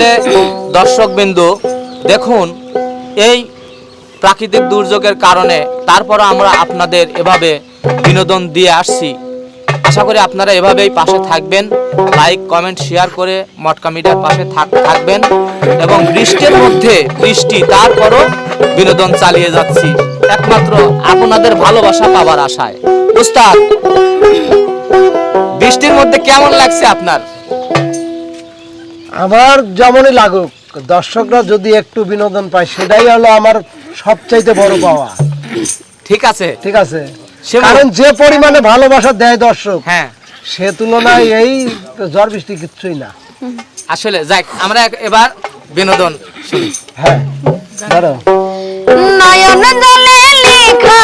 আসলে দর্শকবিন্দু, দেখুন, এই প্রাকৃতিক দুর্যোগের কারণে তারপর আমরা আপনাদের এভাবে বিনোদন দিয়ে আসছি। আশা করি আপনারা এভাবেই পাশে থাকবেন। লাইক, কমেন্ট, শেয়ার করে মটকা মিডিয়ার পাশে থাকবেন এবং বৃষ্টির মধ্যে বৃষ্টি, তারপরও বিনোদন চালিয়ে যাচ্ছি। একমাত্র আপনাদের ভালোবাসা পাবার আশায়। উস্তাদ, বৃষ্টির মধ্যে কেমন লাগছে আপনার? আমার যেমনই লাগুক দর্শকরা যদি একটু বিনোদন পায় সেটাই হলো আমার সবচাইতে বড় পাওয়া। ঠিক আছে। ঠিক আছে? সে- কারণ যে পরিমাণে ভালোবাসা দেয় দর্শক হ্যাঁ। সে তুলনায় এই ঝড় বৃষ্টি কিচ্ছুই না। আসলে যাক আমরা এক- এবার বিনোদন শুনি। হ্যাঁ ধরো। নয়ন জলে লেখা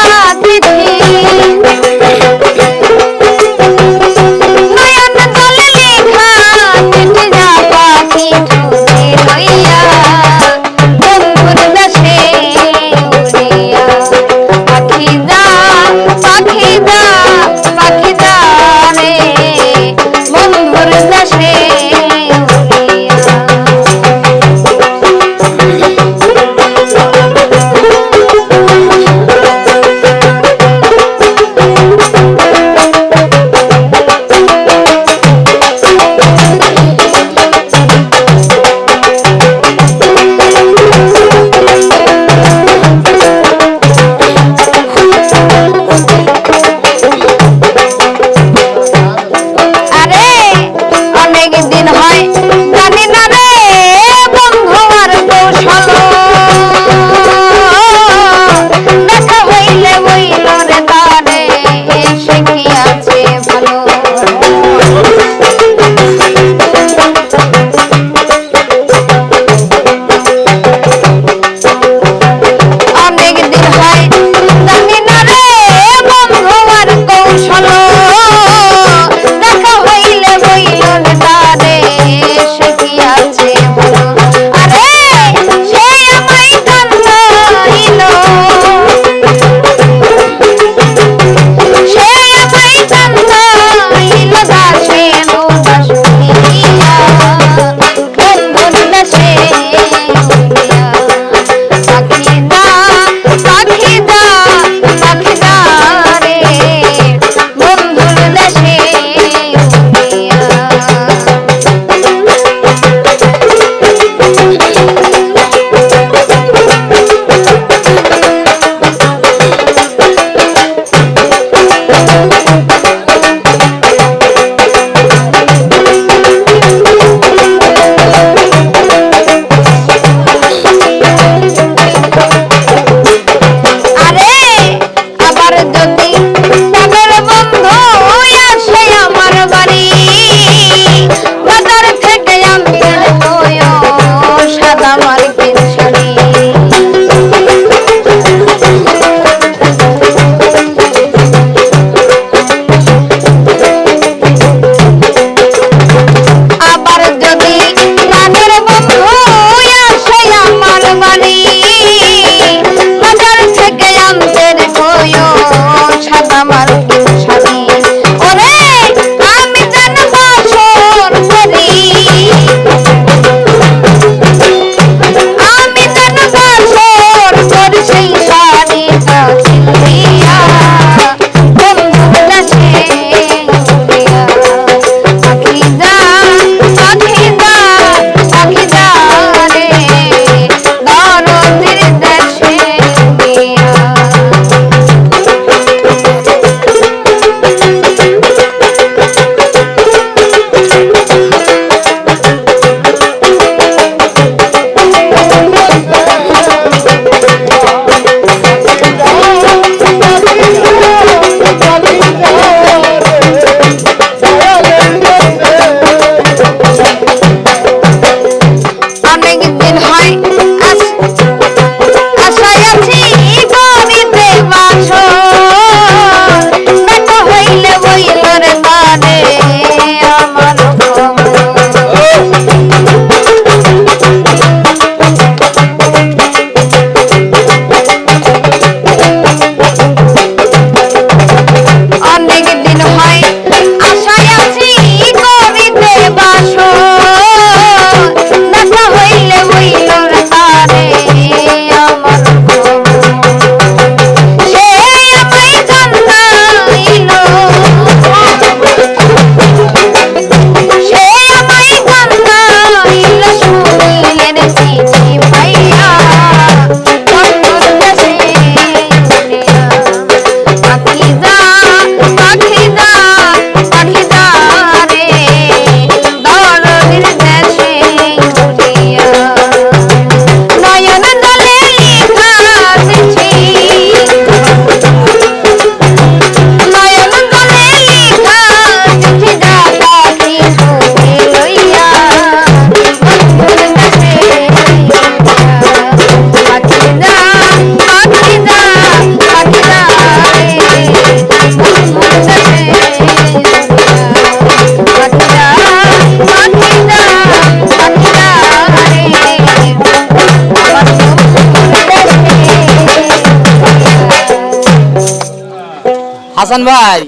হাসান ভাই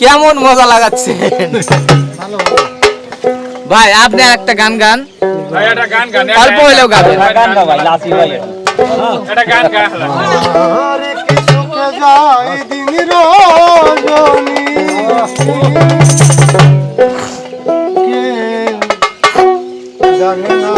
কেমন মজা লাগাচ্ছে ভাই আপনি একটা গান গান। ভাই একটা গান গান অল্প হইলেও গাবেন। গান গা ভাই লাসি ভাই। একটা গান গান। আরে কি সুখে যায় দিন রজনী। কে জানে না।